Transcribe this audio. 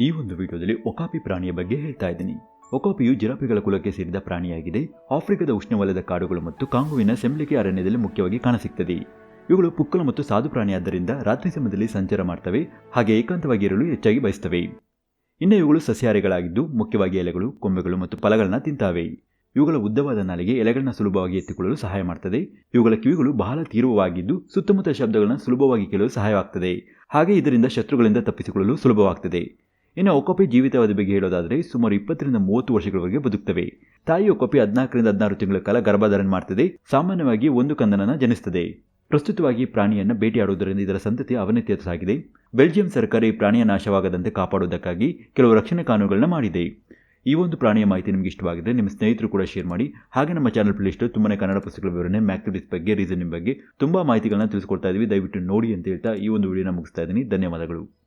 ಈ ಒಂದು ವಿಡಿಯೋದಲ್ಲಿ ಒಕಾಪಿ ಪ್ರಾಣಿಯ ಬಗ್ಗೆ ಹೇಳ್ತಾ ಇದ್ದೀನಿ. ಒಕಾಪಿಯು ಜಿರಾಫೆಗಳ ಕುಲಕ್ಕೆ ಸೇರಿದ ಪ್ರಾಣಿಯಾಗಿದೆ. ಆಫ್ರಿಕಾದ ಉಷ್ಣವಲಯದ ಕಾಡುಗಳು ಮತ್ತು ಕಾಂಗುವಿನ ಸೆಂಬ್ಲಿಕೆ ಅರಣ್ಯದಲ್ಲಿ ಮುಖ್ಯವಾಗಿ ಕಾಣಸಿಗ್ತದೆ. ಇವುಗಳು ಪುಕ್ಕಲು ಮತ್ತು ಸಾಧು ಪ್ರಾಣಿಯಾದ್ದರಿಂದ ರಾತ್ರಿ ಸಮಯದಲ್ಲಿ ಸಂಚಾರ ಮಾಡ್ತವೆ, ಹಾಗೆ ಏಕಾಂತವಾಗಿ ಇರಲು ಹೆಚ್ಚಾಗಿ ಬಯಸ್ತವೆ. ಇನ್ನು ಇವುಗಳು ಸಸ್ಯಾಹಾರಿಗಳಾಗಿದ್ದು ಮುಖ್ಯವಾಗಿ ಎಲೆಗಳು, ಕೊಂಬೆಗಳು ಮತ್ತು ಫಲಗಳನ್ನ ತಿಂತಾವೆ. ಇವುಗಳ ಉದ್ದವಾದ ನಾಲಿಗೆ ಎಲೆಗಳನ್ನ ಸುಲಭವಾಗಿ ಎತ್ತಿಕೊಳ್ಳಲು ಸಹಾಯ ಮಾಡ್ತದೆ. ಇವುಗಳ ಕಿವಿಗಳು ಬಹಳ ತೀವ್ರವಾಗಿದ್ದು ಸುತ್ತಮುತ್ತ ಶಬ್ದಗಳನ್ನು ಸುಲಭವಾಗಿ ಕೇಳಲು ಸಹಾಯವಾಗ್ತದೆ. ಹಾಗೆ ಇದರಿಂದ ಶತ್ರುಗಳಿಂದ ತಪ್ಪಿಸಿಕೊಳ್ಳಲು ಸುಲಭವಾಗ್ತದೆ. ಇನ್ನು ಒಕೊಪಿ ಜೀವಿತಾವಧಿ ಬಗ್ಗೆ ಹೇಳೋದಾದರೆ ಸುಮಾರು ಇಪ್ಪತ್ತರಿಂದ ಮೂವತ್ತು ವರ್ಷಗಳವರೆಗೆ ಬದುಕ್ತವೆ. ತಾಯಿ ಒಕೊಪಿ ಹದಿನಾಲ್ಕರಿಂದ ಹದಿನಾರು ತಿಂಗಳ ಕಾಲ ಗರ್ಭಧಾರಣೆ ಮಾಡ್ತದೆ. ಸಾಮಾನ್ಯವಾಗಿ ಒಂದು ಕಂದನನ ಜನಿಸ್ತದೆ. ಪ್ರಸ್ತುತವಾಗಿ ಪ್ರಾಣಿಯನ್ನು ಭೇಟಿಯಾಡುವುದರಿಂದ ಇದರ ಸಂತತಿ ಅವನತಿಯ ಸಾಗಿದೆ. ಬೆಲ್ಜಿಯಂ ಸರ್ಕಾರ ಈ ಪ್ರಾಣಿಯ ನಾಶವಾಗದಂತೆ ಕಾಪಾಡುವುದಕ್ಕಾಗಿ ಕೆಲವು ರಕ್ಷಣೆ ಕಾನೂನುಗಳನ್ನ ಮಾಡಿದೆ. ಈ ಒಂದು ಪ್ರಾಣಿಯ ಮಾಹಿತಿ ನಿಮಗೆ ಇಷ್ಟವಾಗಿದೆ, ನಿಮ್ಮ ಸ್ನೇಹಿತರು ಕೂಡ ಶೇರ್ ಮಾಡಿ. ಹಾಗೆ ನಮ್ಮ ಚಾನಲ್ ಪ್ಲೇಲಿಸ್ಟ್ ತುಂಬಾ ಕನ್ನಡ ಪುಸ್ತಕಗಳ ವಿವರಣೆ ಮ್ಯಾಕ್ಟಿಸ್ ಬಗ್ಗೆ, ರೀಸನಿಂಗ್ ಬಗ್ಗೆ ತುಂಬ ಮಾಹಿತಿಗಳನ್ನ ತಿಳಿಸ್ಕೊಡ್ತಾ ಇದ್ದೀವಿ ದಯವಿಟ್ಟು ನೋಡಿ ಅಂತ ಹೇಳ್ತಾ ಈ ಒಂದು ವಿಡಿಯೋನ ಮುಗಿಸ್ತಾ ಇದ್ದೀನಿ. ಧನ್ಯವಾದಗಳು.